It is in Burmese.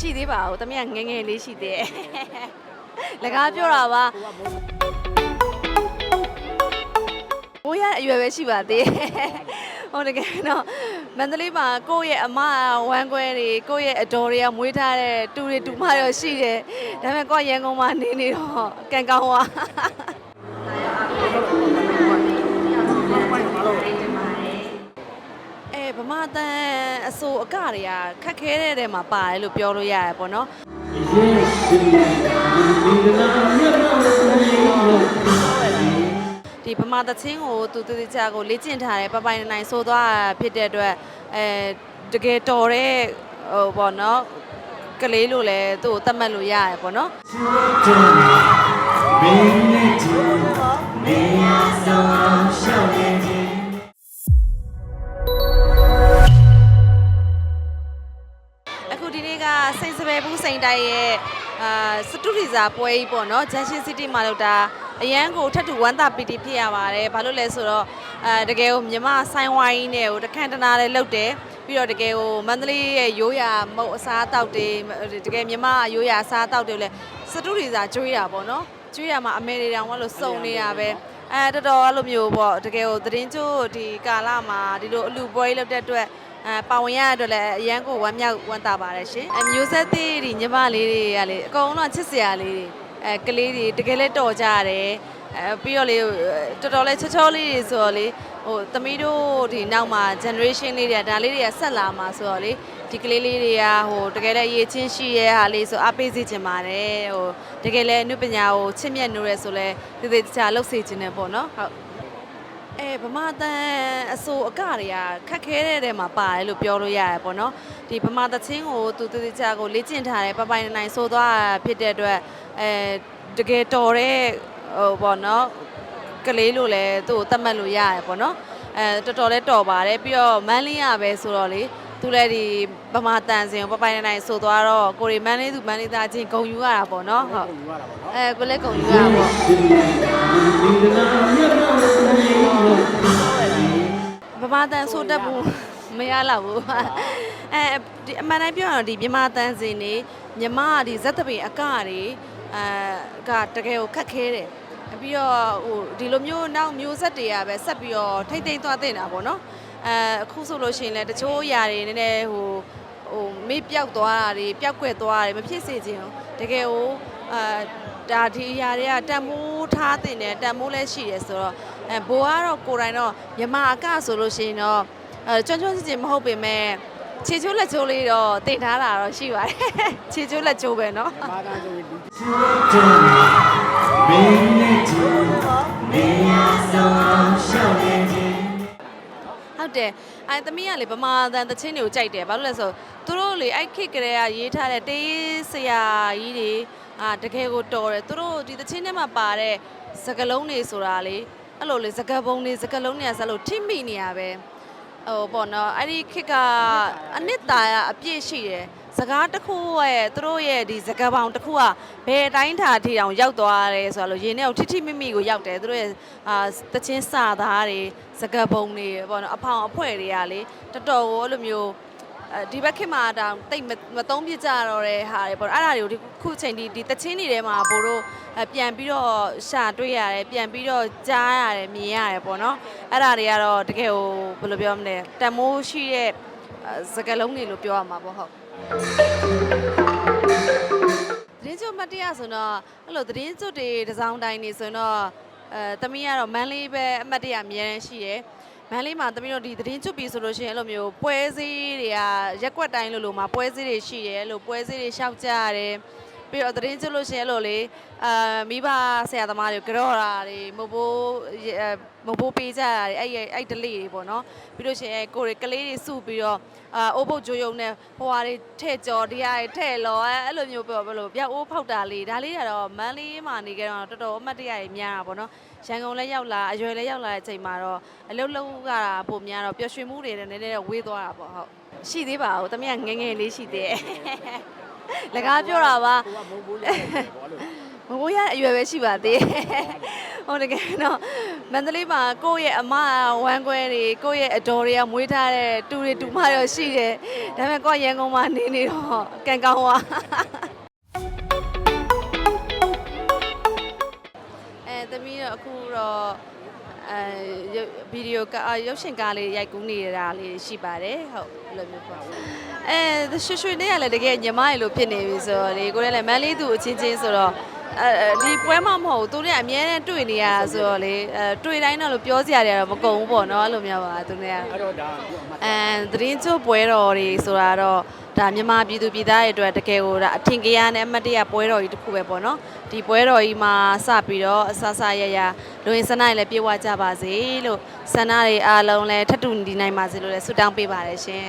ရှိသေးပါဘူးတမီးကငယ်ငယ်လေးရှိသေးတယ်လကားပြောတာပါဘိုးရအရွယ်ပဲရှိပါသေးတယ်ဟုတ်တကယ်တော့မန္တလေးမှာကိုယ့်ရဲ့အမဝမ်းကွဲတွေကိုယ့်ရဲ့အတော်တွေကမွေးထားတဲ့တူတွေတူမရောရှိတယ်ဒါပေမဲ့ကိုယ့်ရန်ကုန်မှာနေနေတော့ကံကောင်းသွား ဗမာတန်အစိုးအကတွေကခက်ခဲတဲ့တဲမှာပါတယ်လို့ပြောလို့ရတယ်ပေါ့နော်ဒီဗမာတချင်းကိုသူတူတူချာကိုလေ့ကျင့်ထားတယ်ပပိုင်နိုင်နိုင်ဆိုသွားတာဖြစ်တဲ့အတွက်အဲတကယ်တော်တဲ့ဟိုပေါ့နော်ကလေးလို့လည်းသူ့ကိုတတ်မှတ်လို့ရတယ်ပေါ့နော်မင်းနဲ့တူမင်းရဆောင် တိုက်ရဲ့အာစတုရိဇာပွဲကြီးပေါ့နော်ဂျန်ရှင်စီးတီးမှာလောက်တာအရန်ကိုထပ်တူဝမ်းသာပီတီဖြစ်ရပါတယ်ဘာလို့လဲဆိုတော့အဲတကယ်ကိုမြမဆိုင်ဝိုင်းနဲ့ဟိုတခန့်တနာလည်းလုပ်တယ်ပြီးတော့တကယ်ကိုမန္တလေးရဲ့ရိုးရာမုတ်အစားအသောက်တွေတကယ်မြမရိုးရာအစားအသောက်တွေလည်းစတုရိဇာကျွေးတာပေါ့နော်ကျွေးရမှာအမေတွေတောင်ကလို့စုံနေတာပဲအဲတော်တော်အဲ့လိုမျိုးပေါ့တကယ်ကိုသတင်းကျိုးဒီကာလမှာဒီလိုအလူပွဲကြီးလုပ်တဲ့အတွက် အဲပါဝင်ရတဲ့အတွက်လည်းအရန်ကိုဝမ်းမြောက်ဝမ်းသာပါတယ်ရှင်အမျိုးဆက်သေးဒီညီမလေးတွေကလေအကုန်လုံးချစ်စရာလေးတွေအဲကလေးတွေတကယ်လည်းတော်ကြရတယ်အဲပြီးတော့လေတော်တော်လေးချောချောလေးတွေဆိုတော့လေဟိုသမီးတို့ဒီနောက်မှာ generation လေးတွေကဒါလေးတွေကဆက်လာမှာဆိုတော့လေဒီကလေးလေးတွေကဟိုတကယ်လည်းအရေးချင်းရှိရဲ့ဟာလေးဆိုအားပေးစေချင်ပါတယ်ဟိုတကယ်လည်းအနုပညာကိုချစ်မြတ်နိုးရဲဆိုလဲသေသေးချာလှုပ်စေချင်တယ်ပေါ့နော်ဟုတ် အဲဗမာတန်အစိုးအကတွေကခက်ခဲတဲ့တဲမှာပါတယ်လို့ပြောလို့ရတယ်ပေါ့နော်ဒီဗမာတချင်းကိုသူတူတူချာကိုလေ့ကျင့်ထားတယ်ပပိုင်နိုင်နိုင်ဆိုသွားတာဖြစ်တဲ့အတွက်အဲတကယ်တော်တဲ့ဟိုပေါ့နော်ကလေးလို့လည်းသူ့ကိုတတ်မှတ်လို့ရတယ်ပေါ့နော်အဲတော်တော်လေးတော်ပါတယ်ပြီးတော့မန်းလေးရပဲဆိုတော့လေသူလည်းဒီဗမာတန်စင်ကိုပပိုင်နိုင်နိုင်ဆိုသွားတော့ကိုရီမန်းလေးသူမန်းလေးသားချင်းဂုံယူရတာပေါ့နော်ဟုတ်အဲကိုလည်းဂုံယူရတာပေါ့ ဗမာတန်ဆိုတတ်ဘူးမရတော့ဘူးအဲဒီအမှန်တိုင်းပြောရတော့ဒီမြန်မာတန်စင်နေမြမဒီဇက်တပင်အကတွေအဲကတကယ်ကိုခက်ခဲတယ်ပြီးတော့ဟိုဒီလိုမျိုးနောက်မျိုးဆက်တွေကပဲဆက်ပြီးတော့ထိမ့်သိမ့်သွားတင်တာပေါ့နော်အဲအခုဆိုလို့ရှိရင်လည်းတချို့ຢာတွေနည်းနည်းဟိုဟိုမေ့ပြောက်သွားတာတွေပျောက်ကွယ်သွားတာတွေမဖြစ်စေချင်ဘူးတကယ်ကိုအာ ဒါဒီຢာတွေကတန်မိုးထားတင်တယ်တန်မိုးလည်းရှိတယ်ဆိုတော့အဲဘိုးကတော့ကိုယ်တိုင်တော့မြမအကဆိုလို့ရှိရင်တော့အဲကျွမ်းကျွမ်းစစ်စစ်မဟုတ်ပေမဲ့ခြေချိုးလက်ချိုးလေးတော့တင်ထားတာတော့ရှိပါတယ်ခြေချိုးလက်ချိုးပဲเนาะ မင်းနဲ့တူမင်းရဆောင်ရှောက်နေခြင်း ဟုတ်တယ်အဲသမီးကလေဗမာတန်တချင်းတွေကိုကြိုက်တယ်ဘာလို့လဲဆိုသူတို့လေအဲ့ခေတ်ကလေးကရေးထားတဲ့တေးဆရာကြီးတွေ အာတကယ်ကိုတော်တယ်သူတို့ဒီတချင်းထဲမှာပါတဲ့စကလုံးတွေဆိုတာလေအဲ့လိုလေစကပုံတွေစကလုံးတွေကစလို့ထိမိနေရပဲဟိုပေါ့နော်အဲ့ဒီခေတ်ကအနှစ်သာရအပြည့်ရှိတယ်စကားတစ်ခုရဲ့သူတို့ရဲ့ဒီစကားပေါင်းတစ်ခုကဘယ်အတိုင်းထာထိတောင်ရောက်သွားတယ်ဆိုတော့လို့ရင်းနဲ့ထိထိမိမိကိုရောက်တယ်သူတို့ရဲ့အာတချင်းစာသားတွေစကားပုံတွေပေါ့နော်အဖောင်အဖွဲတွေကလေတော်တော်ကိုအဲ့လိုမျိုးအဲ ဒီဘက်ခေတ်မှာတောင်တိတ်မမသုံးပြကြတော့တဲ့ဟာတွေပေါ့အဲ့ဒါတွေကိုဒီခုချိန်ဒီဒီတချင်းတွေထဲမှာဘို့တို့အဲပြန်ပြီးတော့ရှာတွေ့ရတယ်ပြန်ပြီးတော့ကြားရတယ်မြင်ရတယ်ပေါ့နော်အဲ့ဒါတွေကတော့တကယ်ကိုဘယ်လိုပြောမလဲတန်မိုးရှိတဲ့အဲစကားလုံးတွေလို့ပြောရမှာပေါ့ဟုတ်သတင်းကျွတ်မတ်တရားဆိုတော့အဲ့လိုသတင်းကျွတ်တွေတစ်စောင်းတိုင်းနေဆိုရင်တော့အဲသမီးကတော့မန်းလေးပဲအမတ်တရအများရန်ရှိတယ် မန်းလေးမှာသမီးတို့ဒီသတင်းကျွတ်ပြီဆိုလို့ရှိရင်အဲ့လိုမျိုးပွဲစည်းတွေကရက်ကွက်တိုင်းလို့လို့မှာပွဲစည်းတွေရှိတယ်အဲ့လိုပွဲစည်းတွေရှောက်ကြရတယ် ပြီးတော့သတင်းကျွတ်လို့ရှိရင်အဲ့လိုလေအာမိဘဆရာသမားတွေကြော်တာတွေမဘိုးအဲမဘိုးပေးကြတာတွေအဲ့ရဲ့အဲ့ဒလေးတွေပေါ့နော်ပြီးလို့ရှိရင်ကိုယ်တွေကလေးတွေစုပြီးတော့အာအိုးပုတ်ကြိုးယုံနဲ့ဟိုဟာတွေထဲ့ကြော်တရားတွေထဲ့လောအဲ့အဲ့လိုမျိုးပြောဘယ်လိုပြအိုးဖောက်တာလေးဒါလေးကတော့မန်းလေးမှာနေကြတော့တော်တော်အမှတ်တရကြီးများတာပေါ့နော်ရန်ကုန်လည်းရောက်လာအရွယ်လည်းရောက်လာတဲ့အချိန်မှာတော့အလုံးလုံးကတာပုံများတော့ပျော်ရွှင်မှုတွေလည်းနည်းနည်းတော့ဝေးသွားတာပေါ့ဟုတ်ရှိသေးပါဘူးတမီးကငယ်ငယ်လေးရှိသေးတယ် လကားပြောတာပါကိုကမုံဘိုးလေးပေါ့လို့မမဘိုးရအရွယ်ပဲရှိပါသေးတယ်ဟိုတကယ်တော့မန္တလေးမှာကိုယ့်ရဲ့အမဝမ်းခွဲတွေကိုယ့်ရဲ့အတော်တွေကမွေးထားတဲ့တူတွေတူမတွေရှိတယ်ဒါပေမဲ့ကိုယ့်ရန်ကုန်မှာနေနေတော့ကံကောင်းသွားအဲသမီးတော့အခုတော့အဲရုပ်ဗီဒီယိုကအာရုပ်ရှင်ကားလေးရိုက်ကူးနေတာလေးရှိပါတယ်ဟုတ်ဘယ်လိုမျိုးပေါ့ အဲရွှေရွှေနဲ့ကလည်းတကယ်ညီမရေလို့ဖြစ်နေပြီဆိုတော့လေကိုယ်လည်းမန်းလေးသူအချင်းချင်းဆိုတော့အဲဒီပွဲမှမဟုတ်ဘူးသူနဲ့အမြဲတမ်းတွေ့နေရဆိုတော့လေအဲတွေ့တိုင်းတော့လို့ပြောစရာတွေကတော့မကုန်ဘူးပေါ့နော်အဲ့လိုမျိုးပါသူနဲ့ကအဲ့တော့ဒါအခုအမှတ်အဲသတင်းချို့ပွဲတော်တွေဆိုတာတော့ဒါမြန်မာပြည်သူပြည်သားတွေအတွက်တကယ်ကိုဒါအထင်ကြီးရနဲ့အမတ်တရပွဲတော်ကြီးတစ်ခုပဲပေါ့နော်ဒီပွဲတော်ကြီးမှာစပြီးတော့အဆဆရရလူရင်းစနတွေလည်းပြေဝကြပါစေလို့ဆန္ဒတွေအားလုံးလည်းထပ်တူညီနိုင်ပါစေလို့လည်းဆုတောင်းပေးပါတယ်ရှင်